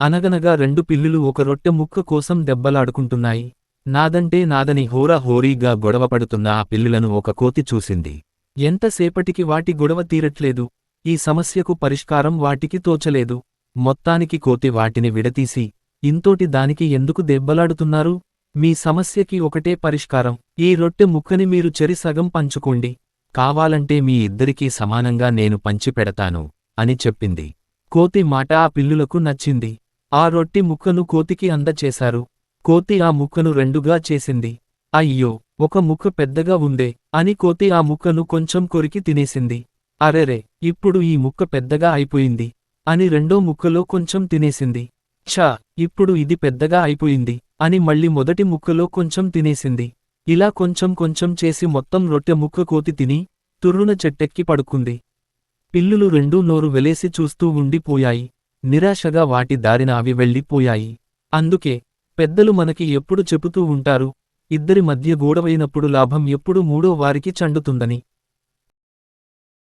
అనగనగా రెండు పిల్లులు ఒక రొట్టె ముక్క కోసం దెబ్బలాడుకుంటున్నాయి. నాదంటే నాదని హోరా హోరీగా గొడవపడుతున్న ఆ పిల్లులను ఒక కోతి చూసింది. ఎంతసేపటికి వాటి గొడవ తీరట్లేదు. ఈ సమస్యకు పరిష్కారం వాటికి తోచలేదు. మొత్తానికి కోతి వాటిని విడతీసి ఇంతోటి దానికి ఎందుకు దెబ్బలాడుతున్నారు? మీ సమస్యకి ఒకటే పరిష్కారం. ఈ రొట్టె ముక్కని మీరు చెరి సగం పంచుకోండి. కావాలంటే మీ ఇద్దరికీ సమానంగా నేను పంచిపెడతాను అని చెప్పింది. కోతి మాట ఆ పిల్లులకు నచ్చింది. ఆ రొట్టి ముక్కను కోతికి అందచేశారు. కోతి ఆ ముక్కను రెండుగా చేసింది. అయ్యో ఒక ముక్క పెద్దగా ఉందే అని కోతి ఆ ముక్కను కొంచెం కొరికి తినేసింది. అరెరే ఇప్పుడు ఈ ముక్క పెద్దగా అయిపోయింది అని రెండో ముక్కలో కొంచెం తినేసింది. ఛా ఇప్పుడు ఇది పెద్దగా అయిపోయింది అని మళ్ళీ మొదటి ముక్కలో కొంచెం తినేసింది. ఇలా కొంచెం కొంచెం చేసి మొత్తం రొట్టె ముక్క కోతి తిని తుర్రున చెట్టెక్కి పడుకుంది. పిల్లులు రెండూ నోరు వెలేసి చూస్తూ ఉండిపోయాయి. నిరాశగా వాటి దారిన అవి వెళ్ళిపోయాయి. అందుకే పెద్దలు మనకి ఎప్పుడు చెబుతూ ఉంటారు ఇద్దరి మధ్య గోడవైనప్పుడు లాభం ఎప్పుడు మూడో వారికి చండుతుందని.